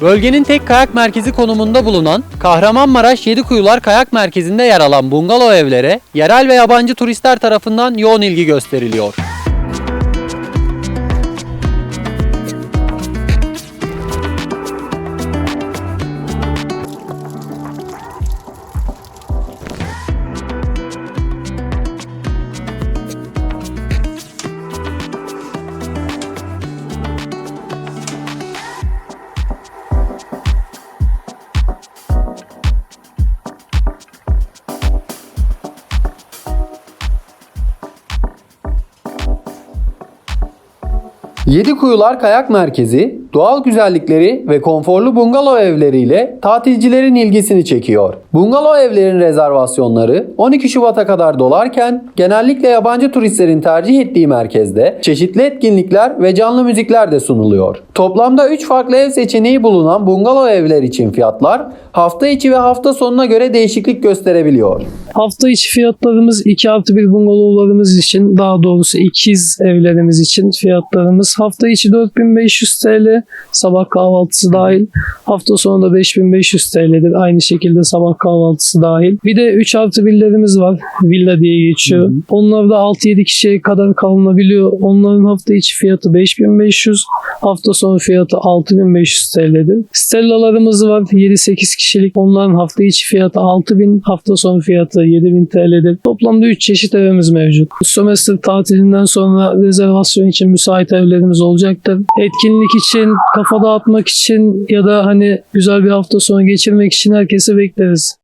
Bölgenin tek kayak merkezi konumunda bulunan Kahramanmaraş Yedikuyular Kayak Merkezi'nde yer alan bungalov evlere yerel ve yabancı turistler tarafından yoğun ilgi gösteriliyor. Yedikuyular Kayak Merkezi, doğal güzellikleri ve konforlu bungalov evleriyle tatilcilerin ilgisini çekiyor. Bungalov evlerin rezervasyonları 12 Şubat'a kadar dolarken genellikle yabancı turistlerin tercih ettiği merkezde çeşitli etkinlikler ve canlı müzikler de sunuluyor. Toplamda 3 farklı ev seçeneği bulunan bungalov evler için fiyatlar hafta içi ve hafta sonuna göre değişiklik gösterebiliyor. Hafta içi fiyatlarımız 2 artı 1 bungalovlarımız için daha doğrusu ikiz evlerimiz için fiyatlarımız hafta içi 4500 TL sabah kahvaltısı dahil hafta sonu da 5500 TL'dir aynı şekilde sabah kahvaltısı dahil. Bir de 3 artı 1'lerimiz var villa diye geçiyor. Onlar da 6-7 kişiye kadar kalınabiliyor. Onların hafta içi fiyatı 5500 hafta sonu fiyatı 6500 TL'dir. Stellalarımız var 7-8 kişilik onların hafta içi fiyatı 6000 hafta sonu fiyatı 7000 TL'dir. Toplamda 3 çeşit evimiz mevcut. Sömestr tatilinden sonra rezervasyon için müsait evlerimiz olacaktır. Etkinlik için, kafa dağıtmak için ya da hani güzel bir hafta sonu geçirmek için herkese bekleriz.